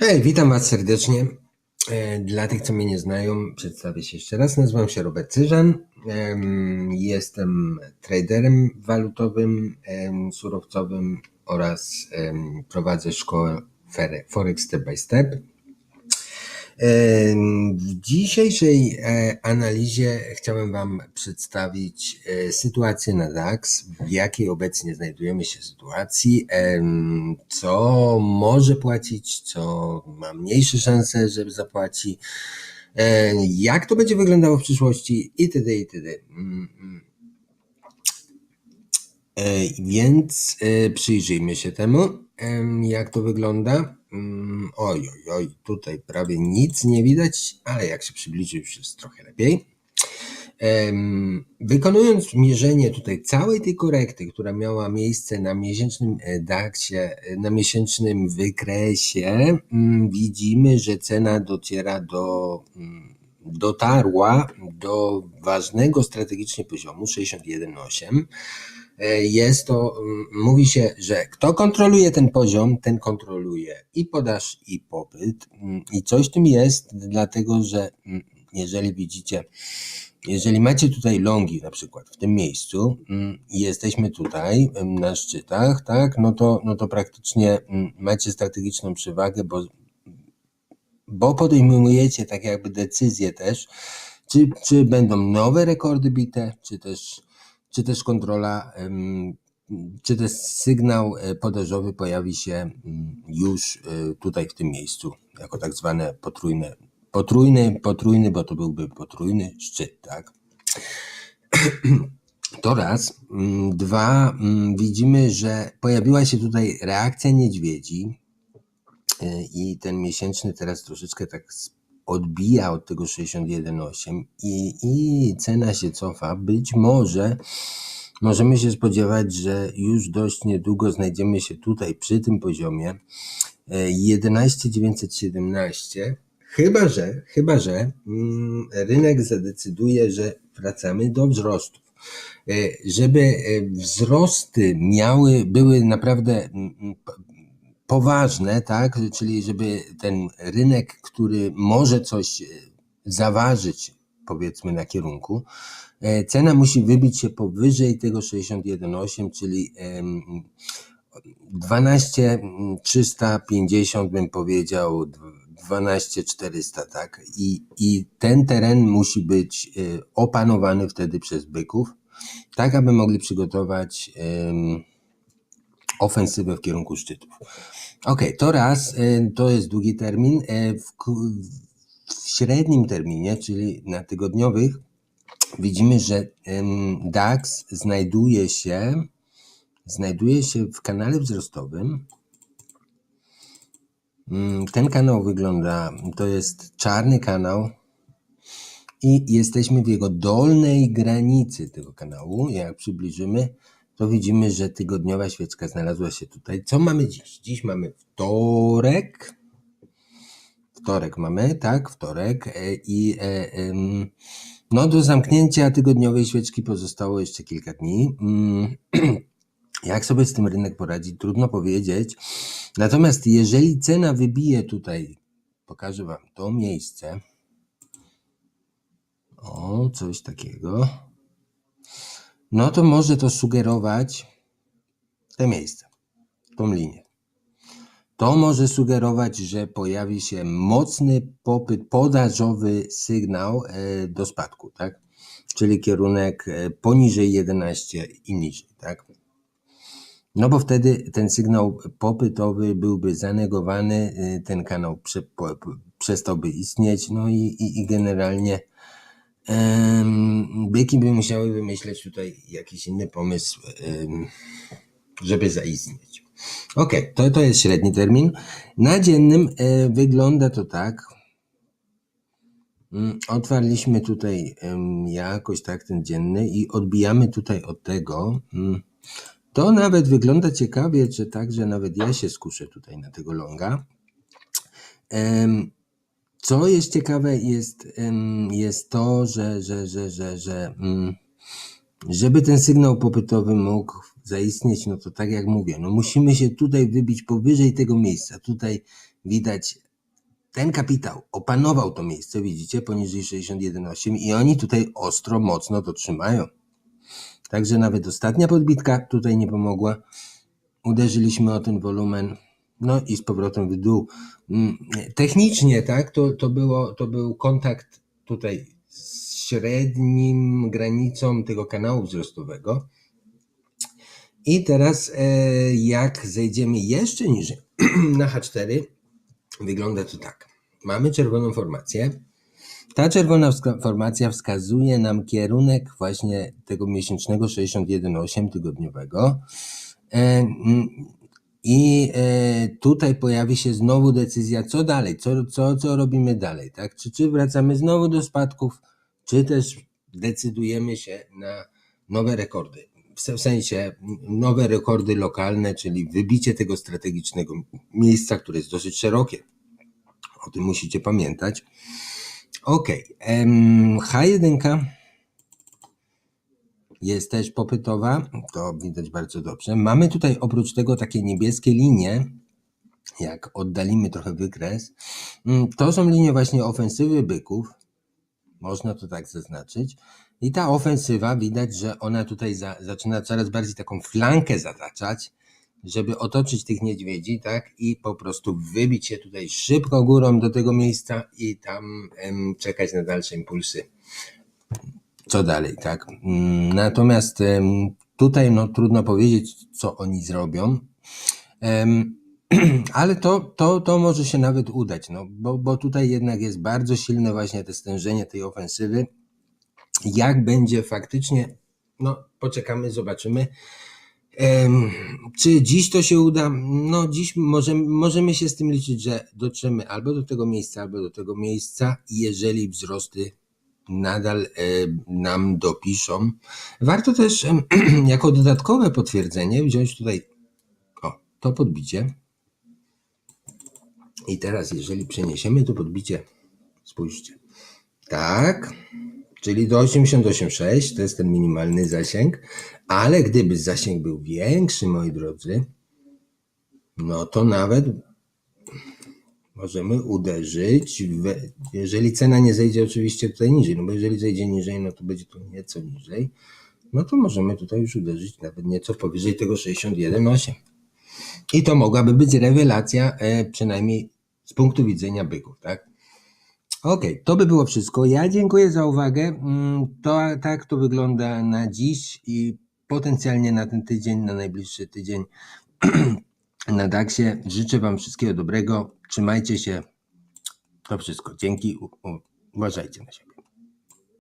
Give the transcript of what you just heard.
Hej, witam Was serdecznie. E, Dla tych, co mnie nie znają, przedstawię się jeszcze raz. Nazywam się Robert Cyżan. Em, Jestem traderem walutowym, surowcowym oraz prowadzę szkołę Forex Step by Step. W dzisiejszej e, analizie chciałem Wam przedstawić e, sytuację na DAX, w jakiej obecnie znajdujemy się sytuacji, co może płacić, co ma mniejsze szanse, żeby zapłaci, e, jak to będzie wyglądało w przyszłości itd. itd. Mm, mm. Więc przyjrzyjmy się temu, em, jak to wygląda. Oj, oj, oj, tutaj prawie nic nie widać, ale jak się przybliży, już jest trochę lepiej. Wykonując mierzenie tutaj całej tej korekty, która miała miejsce na miesięcznym e, DAX-ie, e, na miesięcznym wykresie, mm, widzimy, że cena dociera do, mm, dotarła do ważnego strategicznie poziomu 61,8. E, Jest to, mm, mówi się, że kto kontroluje ten poziom, ten kontroluje i podaż, i popyt. Mm, I coś tym jest, dlatego że mm, jeżeli widzicie, jeżeli macie tutaj longi na przykład w tym miejscu i jesteśmy tutaj na szczytach, tak, no to, no to praktycznie macie strategiczną przewagę, bo, bo podejmujecie tak jakby decyzję też, czy, czy będą nowe rekordy bite, czy też, czy też kontrola, czy też sygnał e, podażowy pojawi się mm, już e, tutaj w tym miejscu, jako tak zwane potrójne, potrójny, potrójny, bo to byłby potrójny szczyt, tak? To raz. Mm, Dwa, mm, widzimy, że pojawiła się tutaj reakcja niedźwiedzi y, i ten miesięczny teraz troszeczkę tak odbija od tego 61,8 i, i cena się cofa. Być może możemy się spodziewać, że już dość niedługo znajdziemy się tutaj przy tym poziomie y, 11,917. Chyba, że, chyba, że mm, rynek zadecyduje, że wracamy do wzrostów. E, Żeby e, wzrosty miały, były naprawdę mm, mm, poważne, tak? Czyli żeby ten rynek, który może coś e, zaważyć, powiedzmy, na kierunku, e, cena musi wybić się powyżej tego 61,8, czyli em, 12 350 bym powiedział, 12 400, tak? I, I ten teren musi być y, opanowany wtedy przez byków, tak aby mogli przygotować em, ofensywę w kierunku szczytów. Ok, to raz, y, to jest długi termin. Y, W, w średnim terminie, czyli na tygodniowych, widzimy, że DAX znajduje się, znajduje się w kanale wzrostowym. Mm, Ten kanał wygląda, to jest czarny kanał i jesteśmy w jego dolnej granicy tego kanału. Jak przybliżymy, to widzimy, że tygodniowa świeczka znalazła się tutaj. Co mamy dziś? Dziś mamy wtorek. Wtorek mamy, tak, wtorek e, i e, no do zamknięcia tygodniowej świeczki pozostało jeszcze kilka dni. Mm, Jak sobie z tym rynek poradzi, trudno powiedzieć. Natomiast jeżeli cena wybije tutaj, pokażę Wam to miejsce, o, coś takiego, no to może to sugerować te miejsce, tą linię. To może sugerować, że pojawi się mocny popyt, podażowy sygnał e, do spadku, tak? Czyli kierunek e, poniżej 11 i niżej, tak? No bo wtedy ten sygnał popytowy byłby zanegowany, y, ten kanał prze, przestałby istnieć, no i, i, i generalnie byki by musiały wymyśleć tutaj jakiś inny pomysł, żeby zaistnieć. Ok, to, to jest średni termin. Na dziennym e, wygląda to tak. Mm, Otwarliśmy tutaj jakoś tak ten dzienny i odbijamy tutaj od tego. mm, To nawet wygląda ciekawie, że tak, że nawet ja się skuszę tutaj na tego longa. Co jest ciekawe, jest, jest to, że, że, że, że, że mm, żeby ten sygnał popytowy mógł zaistnieć, no to tak jak mówię, no musimy się tutaj wybić powyżej tego miejsca. Tutaj widać ten kapitał opanował to miejsce, widzicie, poniżej 61,8 i oni tutaj ostro, mocno to trzymają. Także nawet ostatnia podbitka tutaj nie pomogła. Uderzyliśmy o ten wolumen, no i z powrotem w dół. Mm, Technicznie, tak, to, to, było, to był kontakt tutaj z średnim granicą tego kanału wzrostowego. I teraz, e, jak zejdziemy jeszcze niżej na H4, wygląda to tak. Mamy czerwoną formację. Ta czerwona formacja wskazuje nam kierunek właśnie tego miesięcznego 61,8 tygodniowego. I e, tutaj pojawi się znowu decyzja, co dalej, co, co, co robimy dalej, tak? Czy, czy wracamy znowu do spadków, czy też decydujemy się na nowe rekordy. W sensie nowe rekordy lokalne, czyli wybicie tego strategicznego miejsca, które jest dosyć szerokie. O tym musicie pamiętać. Ok, H1 jest też popytowa, to widać bardzo dobrze. Mamy tutaj oprócz tego takie niebieskie linie, jak oddalimy trochę wykres. Mm, To są linie właśnie ofensywy byków, można to tak zaznaczyć. I ta ofensywa widać, że ona tutaj za, zaczyna coraz bardziej taką flankę zataczać, żeby otoczyć tych niedźwiedzi, tak? I po prostu wybić się tutaj szybko górą do tego miejsca i tam em, czekać na dalsze impulsy. Co dalej, tak? Mm, Natomiast tutaj no, trudno powiedzieć, co oni zrobią. Ale to, to, to może się nawet udać, no, bo, bo tutaj jednak jest bardzo silne właśnie te stężenie tej ofensywy. Jak będzie faktycznie, no poczekamy, zobaczymy. Czy dziś to się uda? No dziś możemy, możemy się z tym liczyć, że dotrzemy albo do tego miejsca, albo do tego miejsca, jeżeli wzrosty nadal e, nam dopiszą. Warto też jako dodatkowe potwierdzenie wziąć tutaj o, to podbicie. I teraz, jeżeli przeniesiemy to podbicie, spójrzcie. Tak, czyli do 88,6 to jest ten minimalny zasięg, ale gdyby zasięg był większy, moi drodzy, no to nawet możemy uderzyć, w, jeżeli cena nie zejdzie oczywiście tutaj niżej, no bo jeżeli zejdzie niżej, no to będzie tu nieco niżej, no to możemy tutaj już uderzyć nawet nieco powyżej tego 61,8. I to mogłaby być rewelacja, e, przynajmniej z punktu widzenia byków, tak? Okej, to by było wszystko. Ja dziękuję za uwagę. Mm, To tak to wygląda na dziś i potencjalnie na ten tydzień, na najbliższy tydzień na DAX-ie. Życzę Wam wszystkiego dobrego. Trzymajcie się. To wszystko. Dzięki. Uważajcie na siebie.